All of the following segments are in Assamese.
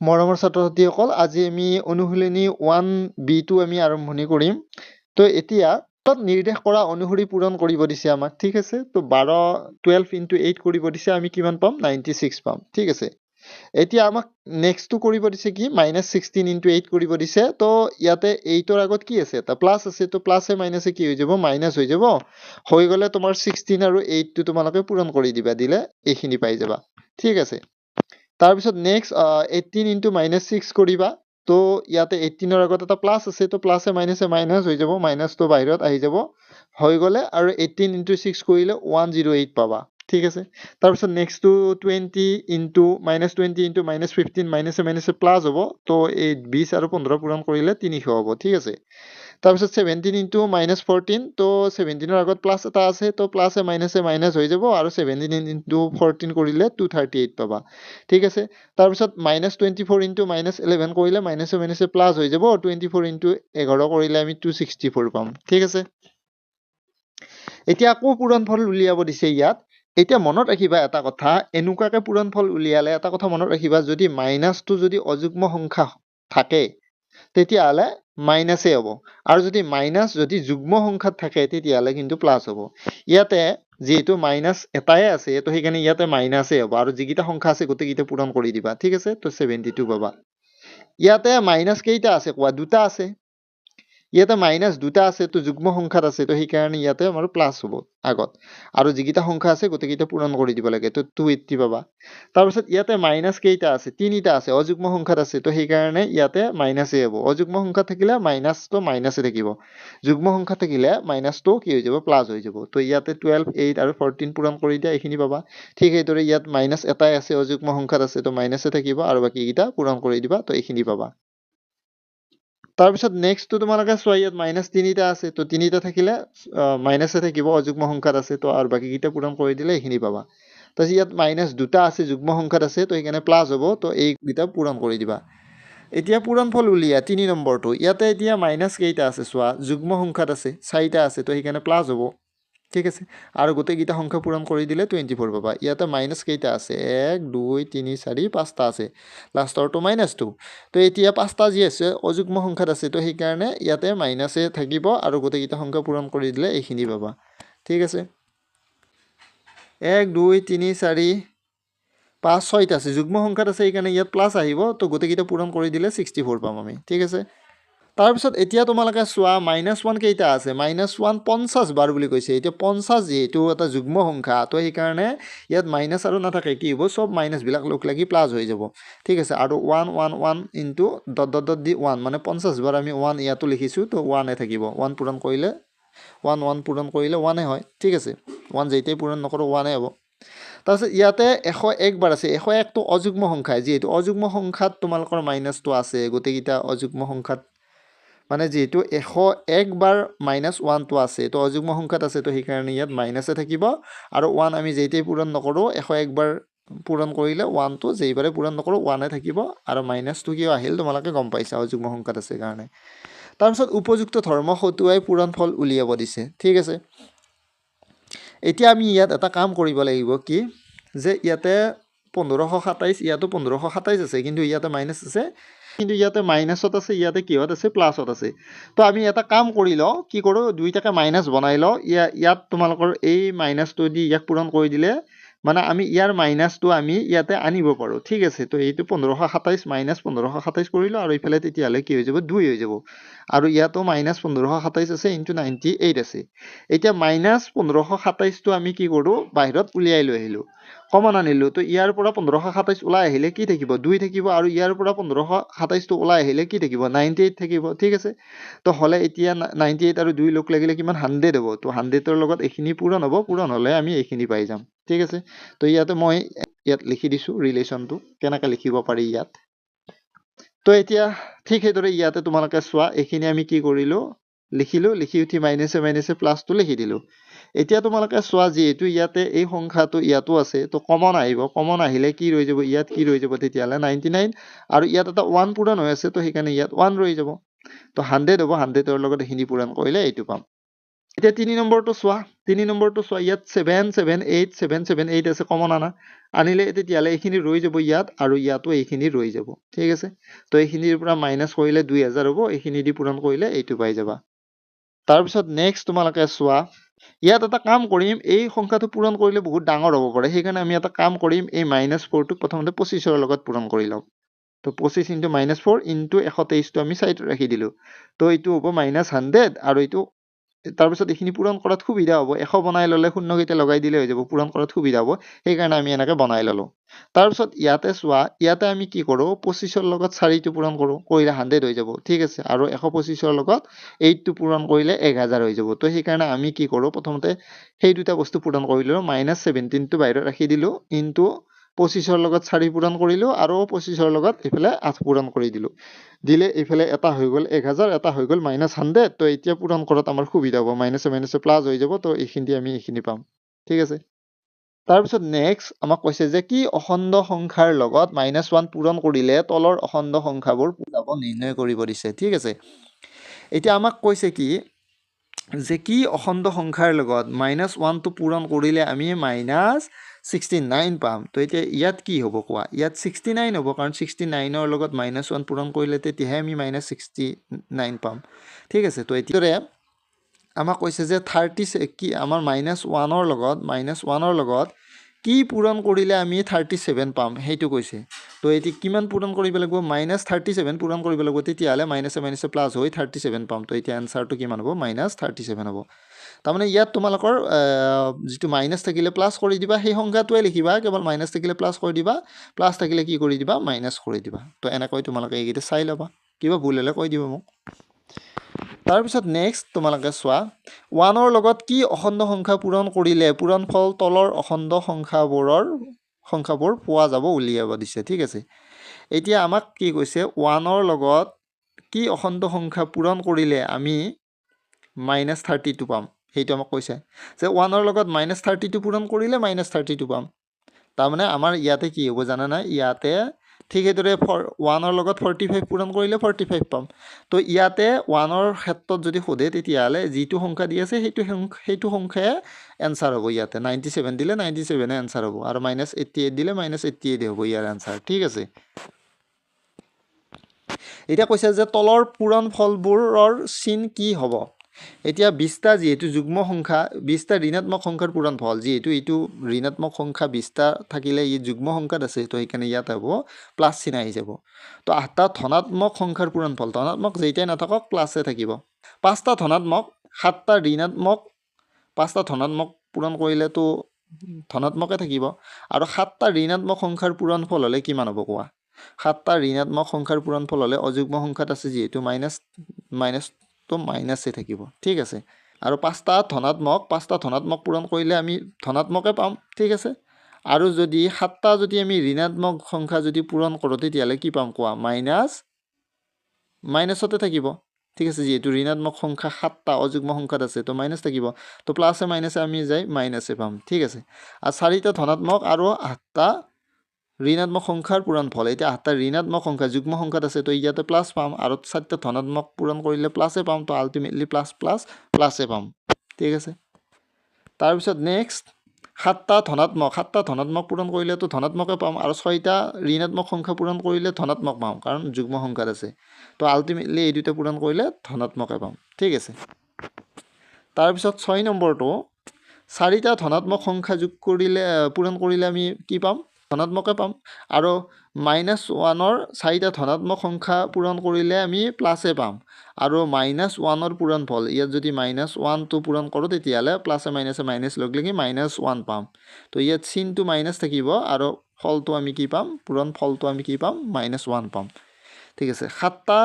মৰমৰ ছাত্ৰ ছাত্ৰীসকল আজি আমি অনুশীলনী ওৱান বিটো আমি আৰম্ভণি কৰিম। তো এতিয়া তত নিৰ্দেশ কৰা অনুসৰি পূৰণ কৰিব দিছে আমাক ঠিক আছে? তো বাৰ টুৱেলভ ইণ্টু এইট কৰিব দিছে আমি কিমান পাম? নাইণ্টি ছিক্স পাম ঠিক আছে? এতিয়া আমাক নেক্সটটো কৰিব দিছে কি? মাইনাছ ছিক্সটিন ইণ্টু এইট কৰিব দিছে তো ইয়াতে এইটৰ আগত কি আছে? এটা প্লাছ আছে তো প্লাছে মাইনাছে কি হৈ যাব? মাইনাছ হৈ যাব। হৈ গ'লে তোমাৰ ছিক্সটিন আৰু এইটটো তোমালোকে পূৰণ কৰি দিবা দিলে এইখিনি পাই যাবা ঠিক আছে? তাৰপিছত next eighteen into minus six কৰিবা। তো ইয়াতে এইটিনৰ আগত এটা প্লাছ আছে তো প্লাছে মাইনাছে মাইনাছ হৈ যাব মাইনাছটো বাহিৰত আহি যাব। হৈ গ'লে আৰু এইটিন ইণ্টু ছিক্স কৰিলে ওৱান জিৰ' এইট পাবা। ঠিক আছে। তাৰপিছত নেক্সটটো twenty into minus twenty into minus fifteen মাইনাছে মাইনাছে প্লাছ হ'ব তো এই বিছ আৰু পোন্ধৰ পূৰণ কৰিলে তিনিশ হ'ব ঠিক আছে। তাৰপিছত ছেভেণ্টিন ইণ্টু মাইনাছ ফৰ্টিন তো ছেভেণ্টিনৰ আগত প্লাছ এটা আছে তো প্লাছে মাইনাছে মাইনাছ হৈ যাব আৰু ছেভেণ্টিন ইণ্টু ফৰ্টিন কৰিলে টু থাৰ্টি এইট পাবা ঠিক আছে। তাৰপিছত minus twenty four into minus eleven কৰিলে মাইনাছে মাইনাছে প্লাছ হৈ যাব টুৱেণ্টি ফ'ৰ ইণ্টু এঘাৰ কৰিলে আমি টু ছিক্সটি ফ'ৰ পাম ঠিক আছে। এতিয়া আকৌ পূৰণফল উলিয়াব দিছে ইয়াত। এতিয়া মনত ৰাখিবা এটা কথা এনেকুৱাকে পূৰণফল উলিয়ালে এটা কথা মনত ৰাখিবা যদি মাইনাছটো যদি অযুগ্ম সংখ্যা থাকে তেতিয়াহ'লে মাইনাছে হ'ব। আৰু যদি মাইনাছ যদি যুগ্ম সংখ্যাত থাকে তেতিয়াহ'লে কিন্তু প্লাছ হ'ব। ইয়াতে যিহেতু মাইনাছ এটাই আছে তো সেইকাৰণে ইয়াতে মাইনাছে হ'ব। আৰু যিকেইটা সংখ্যা আছে গোটেইকেইটা পূৰণ কৰি দিবা। ঠিক আছে? তো ছেভেণ্টি টু পাবা। ইয়াতে মাইনাছ কেইটা আছে কোৱা? দুটা আছে। ইয়াতে মাইনাছ দুটা আছে তো যুগ্ম সংখ্যাত আছে তো সেইকাৰণে ইয়াতে আমাৰ প্লাছ হ'ব আগত। আৰু যিকেইটা সংখ্যা আছে গোটেইকেইটা পূৰণ কৰি দিব লাগে তো টু এইট্টি পাবা। তাৰপিছত ইয়াতে মাইনাছ কেইটা আছে তিনিটা আছে অযুগ্ম সংখ্যাত আছে তো সেইকাৰণে ইয়াতে মাইনাছে হ'ব। অযুগ্ম সংখ্যাত থাকিলে মাইনাছটো মাইনাছে থাকিব। যুগ্ম সংখ্যাত থাকিলে মাইনাছটো কি হৈ যাব প্লাছ হৈ যাব। তো ইয়াতে টুৱেলভ এইট আৰু ফৰ্টিন পূৰণ কৰি দিয়া এইখিনি পাবা। ঠিক সেইদৰে ইয়াত মাইনাছ এটাই আছে অযুগ্ম সংখ্যাত আছে তো মাইনাছে থাকিব আৰু বাকীকেইটা পূৰণ কৰি দিবা তো এইখিনি পাবা। তাৰপিছত নেক্সটটো তোমালোকে চোৱা ইয়াত মাইনাছ তিনিটা আছে তো তিনিটা থাকিলে মাইনাছে থাকিব অযুগ্ম সংখ্যাত আছে তো আৰু বাকীকেইটা পূৰণ কৰি দিলে এইখিনি পাবা। তাৰপিছত ইয়াত মাইনাছ দুটা আছে যুগ্ম সংখ্যাত আছে তো সেইকাৰণে প্লাছ হ'ব তো এইকেইটা পূৰণ কৰি দিবা। এতিয়া পূৰণফল উলিয়া তিনি নম্বৰটো ইয়াতে এতিয়া মাইনাছ কেইটা আছে চোৱা যুগ্ম সংখ্যাত আছে চাৰিটা আছে তো সেইকাৰণে প্লাছ হ'ব। ঠিক আছে। আৰু গোটেইকেইটা সংখ্যা পূৰণ কৰি দিলে টুৱেণ্টি ফ'ৰ পাবা। ইয়াতে মাইনাছ কেইটা আছে? এক দুই তিনি চাৰি পাঁচটা আছে। লাষ্টৰটো মাইনাছটো তো এতিয়া পাঁচটা যি আছে অযুগ্ম সংখ্যাত আছে। তো সেইকাৰণে ইয়াতে মাইনাছে থাকিব আৰু গোটেইকেইটা সংখ্যা পূৰণ কৰি দিলে এইখিনি পাবা। ঠিক আছে? এক দুই তিনি চাৰি পাঁচ ছয়টা আছে। যুগ্ম সংখ্যাত আছে সেইকাৰণে ইয়াত প্লাছ আহিব। তো গোটেইকেইটা পূৰণ কৰি দিলে ছিক্সটি ফ'ৰ পাম আমি। ঠিক আছে? তাৰপিছত এতিয়া তোমালোকে চোৱা মাইনাছ ওৱান কেইটা আছে? মাইনাছ ওৱান পঞ্চাছ বাৰ বুলি কৈছে। এতিয়া পঞ্চাছ যিহেতু এটা যুগ্ম সংখ্যা তো সেইকাৰণে ইয়াত মাইনাছ আৰু নাথাকে। কি হ'ব? চব মাইনাছবিলাক লগ লাগি প্লাছ হৈ যাব। ঠিক আছে আৰু one one one into dot dot dot the one মানে পঞ্চাছ বাৰ আমি ওৱান ইয়াতো লিখিছোঁ তো ওৱানে থাকিব। ওৱান পূৰণ কৰিলে ওৱান ওৱান পূৰণ কৰিলে ওৱানে হয়। ঠিক আছে ওৱান যেতিয়াই পূৰণ নকৰোঁ ওৱানে হ'ব। তাৰপিছত ইয়াতে এশ এক বাৰ আছে। এশ একটো অযুগ্ম সংখ্যাই যিহেতু অযুগ্ম সংখ্যাত তোমালোকৰ মাইনাছটো আছে গোটেইকেইটা অযুগ্ম সংখ্যাত মানে যিহেতু এশ এক বাৰ মাইনাছ ওৱানটো আছে তো অযুগ্ম সংখ্যাত আছে তো সেইকাৰণে ইয়াত মাইনাছে থাকিব। আৰু ওৱান আমি যেতিয়াই পূৰণ নকৰোঁ এশ একবাৰ পূৰণ কৰিলে ওৱানটো যেইবাৰে পূৰণ নকৰোঁ ওৱানে থাকিব। আৰু মাইনাছটো কিয় আহিল তোমালোকে গম পাইছা অযুগ্ম সংখ্যাত আছে কাৰণে। তাৰপিছত উপযুক্ত ধৰ্ম হতুৱাই পূৰণ ফল উলিয়াব দিছে। ঠিক আছে। এতিয়া আমি ইয়াত এটা কাম কৰিব লাগিব কি যে ইয়াতে পোন্ধৰশ সাতাইছ ইয়াতো পোন্ধৰশ সাতাইছ আছে কিন্তু ইয়াতে মাইনাছ আছে। কিন্তু ইয়াতে মাইনাছত আছে, ইয়াতে কিহত আছে? প্লাছত আছে। তো আমি এটা কাম কৰি লওঁ, কি কৰোঁ? দুইটাকে মাইনাছ বনাই লওঁ। ইয়া, ইয়াত তোমালোকৰ এই মাইনাছটো দি ইয়াক পূৰণ কৰি দিলে মানে আমি ইয়াৰ মাইনাছটো আমি ইয়াতে আনিব পাৰোঁ। ঠিক আছে তো এইটো পোন্ধৰশ সাতাইছ মাইনাছ পোন্ধৰশ সাতাইছ কৰিলোঁ আৰু এইফালে তেতিয়াহ'লে কি হৈ যাব? দুই হৈ যাব। আৰু ইয়াতো মাইনাছ পোন্ধৰশ সাতাইছ আছে ইনটু নাইণ্টি এইট আছে। এতিয়া মাইনাছ পোন্ধৰশ সাতাইছটো আমি কি কৰোঁ? বাহিৰত উলিয়াই লৈ আহিলোঁ। কমন আনিলোঁ তো ইয়াৰ পৰা পোন্ধৰশ সাতাইছ ওলাই আহিলে কি থাকিব? দুই থাকিব আৰু ইয়াৰ পৰা পোন্ধৰশ সাতাইছটো ওলাই আহিলে কি থাকিব? নাইণ্টি এইট থাকিব ঠিক আছে? তো হ'লে এতিয়া নাইণ্টি এইট আৰু দুই লগ লাগিলে কিমান? হাণ্ড্ৰেড হ'ব। তো হাণ্ড্ৰেডৰ লগত এইখিনি পূৰণ হ'ব। পূৰণ হ'লে আমি এইখিনি পাই যাম। ঠিক আছে তো ইয়াতে মই ইয়াত লিখি দিছোঁ ৰিলেশ্যনটো কেনেকৈ লিখিব পাৰি ইয়াত। তো এতিয়া ঠিক সেইদৰে ইয়াতে তোমালোকে চোৱা এইখিনি আমি কি কৰিলোঁ লিখিলোঁ লিখি উঠি মাইনাছে মাইনাছে প্লাছটো লিখি দিলোঁ। এতিয়া তোমালোকে চোৱা যিহেতু ইয়াতে এই সংখ্যাটো ইয়াতো আছে তো কমন আহিব কমন আহিলে কি ৰৈ যাব ইয়াত কি ৰৈ যাব তেতিয়াহ'লে নাইণ্টি নাইন আৰু ইয়াত এটা ওৱান পূৰণ হৈ আছে তো সেইকাৰণে ইয়াত ওৱান ৰৈ যাব। তো হাণ্ড্ৰেড হ'ব হাণ্ড্ৰেডৰ লগত এইখিনি পূৰণ কৰিলে এইটো পাম। এতিয়া তিনি নম্বৰটো চোৱা তিনি নম্বৰটো চোৱা ইয়াত seven seven eight seven seven eight আছে কমন আনা। আনিলে তেতিয়াহ'লে এইখিনি ৰৈ যাব ইয়াত আৰু ইয়াতো এইখিনি ৰৈ যাব ঠিক আছে? তো এইখিনিৰ পৰা মাইনাছ কৰিলে দুই হাজাৰ হ'ব এইখিনি দি পূৰণ কৰিলে এইটো পাই যাবা। তাৰপিছত নেক্সট তোমালোকে চোৱা ইয়াত এটা কাম কৰিম এই সংখ্যাটো পূৰণ কৰিলে বহুত ডাঙৰ হ'ব পাৰে সেইকাৰণে আমি এটা কাম কৰিম এই মাইনাছ ফ'ৰটোক প্ৰথমতে পঁচিছৰ লগত পূৰণ কৰি ল'ম। তো পঁচিছ ইণ্টু মাইনাছ ফ'ৰ ইণ্টু এশ তেইছটো আমি চাইডত ৰাখি দিলোঁ। তো এইটো হ'ব মাইনাছ হাণ্ড্ৰেড আৰু এইটো তাৰপিছত এইখিনি পূৰণ কৰাত সুবিধা হ'ব। এশ বনাই ল'লে শূন্যকেইটা লগাই দিলে হৈ যাব পূৰণ কৰাত সুবিধা হ'ব। সেইকাৰণে আমি এনেকৈ বনাই ল'লোঁ। তাৰপিছত ইয়াতে চোৱা ইয়াতে আমি কি কৰোঁ পঁচিছৰ লগত চাৰিটো পূৰণ কৰোঁ কৰিলে হাণ্ড্ৰেড হৈ যাব ঠিক আছে। আৰু এশ পঁচিছৰ লগত এইটটো পূৰণ কৰিলে এক হাজাৰ হৈ যাব। তো সেইকাৰণে আমি কি কৰোঁ প্ৰথমতে সেই দুটা বস্তু পূৰণ কৰিলোঁ মাইনাছ ছেভেণ্টিনটো বাহিৰত ৰাখি দিলোঁ ইনটু পঁচিছৰ লগত চাৰি পূৰণ কৰিলোঁ আৰু পঁচিছৰ লগত এইফালে আঠ পূৰণ কৰি দিলোঁ। দিলে এইফালে এটা হৈ গ'ল এক হাজাৰ এটা হৈ গ'ল মাইনাছ হাণ্ড্ৰেড তো এতিয়া পূৰণ কৰাত আমাৰ সুবিধা হ'ব। মাইনাছে মাইনাছে প্লাছ হৈ যাব তো এইখিনি আমি এইখিনি পাম। ঠিক আছে? তাৰপিছত নেক্সট আমাক কৈছে যে কি অখণ্ড সংখ্যাৰ লগত মাইনাছ ওৱান পূৰণ কৰিলে তলৰ অখণ্ড সংখ্যাবোৰ যাব নিৰ্ণয় কৰিব দিছে। ঠিক আছে? এতিয়া আমাক কৈছে কি যে কি অখণ্ড সংখ্যাৰ লগত মাইনাছ ওৱানটো পূৰণ কৰিলে আমি মাইনাছ ছিক্সটি নাইন পাম। তো এতিয়া ইয়াত কি হ'ব কোৱা? ইয়াত ছিক্সটি নাইন হ'ব কাৰণ ছিক্সটি নাইনৰ লগত মাইনাছ ওৱান পূৰণ কৰিলে তেতিয়াহে আমি মাইনাছ ছিক্সটি নাইন পাম। ঠিক আছে তো এতিয়া আমাক কৈছে যে থাৰ্টি কি আমাৰ মাইনাছ ওৱানৰ লগত মাইনাছ ওৱানৰ লগত কি পূৰণ কৰিলে আমি থাৰ্টি ছেভেন পাম সেইটো কৈছে। তো এতিয়া কিমান পূৰণ কৰিব লাগিব? মাইনাছ থাৰ্টি ছেভেন পূৰণ কৰিব লাগিব তেতিয়াহ'লে মাইনাছে মাইনাছে প্লাছ হৈ থাৰ্টি ছেভেন পাম। তো এতিয়া এনচাৰটো কিমান হ'ব? মাইনাছ থাৰ্টি ছেভেন হ'ব। তাৰমানে ইয়াত তোমালোকৰ যিটো মাইনাছ থাকিলে প্লাছ কৰি দিবা সেই সংখ্যাটোৱে লিখিবা কেৱল মাইনাছ থাকিলে প্লাছ কৰি দিবা প্লাছ থাকিলে কি কৰি দিবা মাইনাছ কৰি দিবা। তো এনেকৈ তোমালোকে এইকেইটা চাই ল'বা। কিবা ভুল হ'লে কৈ দিবা মোক। তাৰপিছত নেক্সট তোমালোকে চোৱা ওৱানৰ লগত কি অখণ্ড সংখ্যা পূৰণ কৰিলে পূৰণফল তলৰ অখণ্ড সংখ্যাবোৰৰ সংখ্যাবোৰ পোৱা যাব উলিয়াব দিছে ঠিক আছে? এতিয়া আমাক কি কৈছে ওৱানৰ লগত কি অখণ্ড সংখ্যা পূৰণ কৰিলে আমি মাইনাছ থাৰ্টিটো পাম। সেইটো আমাক কৈছে যে ওৱানৰ লগত মাইনাছ থাৰ্টিটো পূৰণ কৰিলে মাইনাছ থাৰ্টিটো পাম। তাৰমানে আমাৰ ইয়াতে কি হ'ব জানানে? ইয়াতে ঠিক সেইদৰে ফৰ ওৱানৰ লগত ফৰ্টি ফাইভ পূৰণ কৰিলে ফৰ্টি ফাইভ পাম। তো ইয়াতে ওৱানৰ ক্ষেত্ৰত যদি সোধে তেতিয়াহ'লে যিটো সংখ্যা দি আছে সেইটো সেইটো সংখ্যাই এনচাৰ হ'ব ইয়াতে। নাইণ্টি ছেভেন দিলে নাইণ্টি ছেভেনে এনচাৰ হ'ব আৰু মাইনাছ এইট্টি এইট দিলে মাইনাছ এইট্টি এইট হ'ব ইয়াৰ এনচাৰ ঠিক আছে? এতিয়া কৈছে যে তলৰ পূৰণ ফলবোৰৰ চিন কি হ'ব? এতিয়া বিছটা যিহেতু যুগ্ম সংখ্যা বিছটা ঋণাত্মক সংখ্যাৰ পূৰণ ফল যিহেতু এইটো ঋণাত্মক সংখ্যা বিছটা থাকিলে ই যুগ্ম সংখ্যাত আছে তো সেইকাৰণে ইয়াত হ'ব প্লাছ চিন আহি যাব তো আঠটা ধনাত্মক সংখ্যাৰ পূৰণফল ধনাত্মক যেইটাই নাথাকক প্লাছে থাকিব পাঁচটা ধনাত্মক সাতটা ঋণাত্মক পাঁচটা ধনাত্মক পূৰণ কৰিলেতো ধনাত্মকে থাকিব আৰু সাতটা ঋণাত্মক সংখ্যাৰ পূৰণফল হ'লে কিমান হ'ব কোৱা সাতটা ঋণাত্মক সংখ্যাৰ পূৰণফল হ'লে অযুগ্ম সংখ্যাত আছে যিহেতু মাইনাছ মাইনাছটো মাইনাছে থাকিব ঠিক আছে? আৰু পাঁচটা ধনাত্মক পাঁচটা ধনাত্মক পূৰণ কৰিলে আমি ধনাত্মকে পাম ঠিক আছে? আৰু যদি সাতটা যদি আমি ঋণাত্মক সংখ্যা যদি পূৰণ কৰোঁ তেতিয়াহ'লে কি পাম কোৱা? মাইনাছ মাইনাছতে থাকিব ঠিক আছে? যিহেতু ঋণাত্মক সংখ্যা সাতটা অযুগ্ম সংখ্যাত আছে তো মাইনাছ থাকিব। তো প্লাছে মাইনাছে আমি যাই মাইনাছে পাম ঠিক আছে? আৰু চাৰিটা ধনাত্মক আৰু আঠটা ঋণাত্মক সংখ্যাৰ পূৰণফল এতিয়া আঠটা ঋণাত্মক সংখ্যা যুগ্ম সংখ্যাত আছে তো ইয়াতে প্লাছ পাম আৰু চাৰিটা ধনাত্মক পূৰণ কৰিলে প্লাছে পাম তো আল্টিমেটলি প্লাছ প্লাছ প্লাছে পাম। ঠিক আছে? তাৰপিছত নেক্সট সাতটা ধনাত্মক সাতটা ধনাত্মক পূৰণ কৰিলেতো ধনাত্মকে পাম আৰু ছয়টা ঋণাত্মক সংখ্যা পূৰণ কৰিলে ধনাত্মক পাম কাৰণ যুগ্ম সংখ্যাত আছে। তো আল্টিমেটলি এই দুটা পূৰণ কৰিলে ধনাত্মকে পাম। ঠিক আছে? তাৰপিছত ছয় নম্বৰটো চাৰিটা ধনাত্মক সংখ্যা যোগ কৰিলে পূৰণ কৰিলে আমি কি পাম? ধনাত্মকে পাম। আৰু মাইনাছ ওৱানৰ চাৰিটা ধনাত্মক সংখ্যা পূৰণ কৰিলে আমি প্লাছে পাম। আৰু মাইনাছ ওৱানৰ পূৰণফল ইয়াত যদি মাইনাছ ওৱানটো পূৰণ কৰোঁ তেতিয়াহ'লে প্লাছে মাইনাছে মাইনাছ লগ লাগি মাইনাছ ওৱান পাম। তো ইয়াত চিনটো মাইনাছ থাকিব আৰু ফলটো আমি কি পাম? পূৰণ ফলটো আমি কি পাম? মাইনাছ ওৱান পাম। ঠিক আছে সাতটা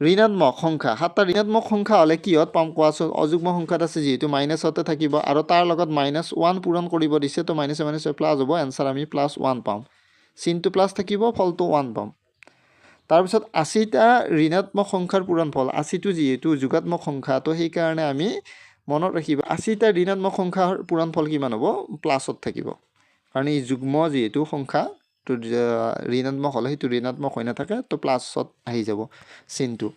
ঋণাত্মক সংখ্যা সাতটা ঋণাত্মক সংখ্যা হ'লে কিহত পাম কোৱাচোন? অযুগ্ম সংখ্যাত আছে যিহেতু মাইনাছতে থাকিব আৰু তাৰ লগত মাইনাছ ওৱান পূৰণ কৰিব দিছে তো মাইনাছে মাইনাছে প্লাছ হ'ব এনচাৰ আমি প্লাছ ওৱান পাম। চিনটো প্লাছ থাকিব ফলটো ওৱান পাম। তাৰপিছত আশীটা ঋণাত্মক সংখ্যাৰ পূৰণফল আশীটো যিহেতু যোগাত্মক সংখ্যা তো সেইকাৰণে আমি মনত ৰাখিব আশীটা ঋণাত্মক সংখ্যাৰ পূৰণফল কিমান হ'ব? প্লাছত থাকিব। কাৰণ ই যুগ্ম যিহেতু সংখ্যা ঋণাত্মক হ'লে সেইটো ঋণাত্মক হৈ নাথাকে তো প্লাছত আহি যাব। চিনটো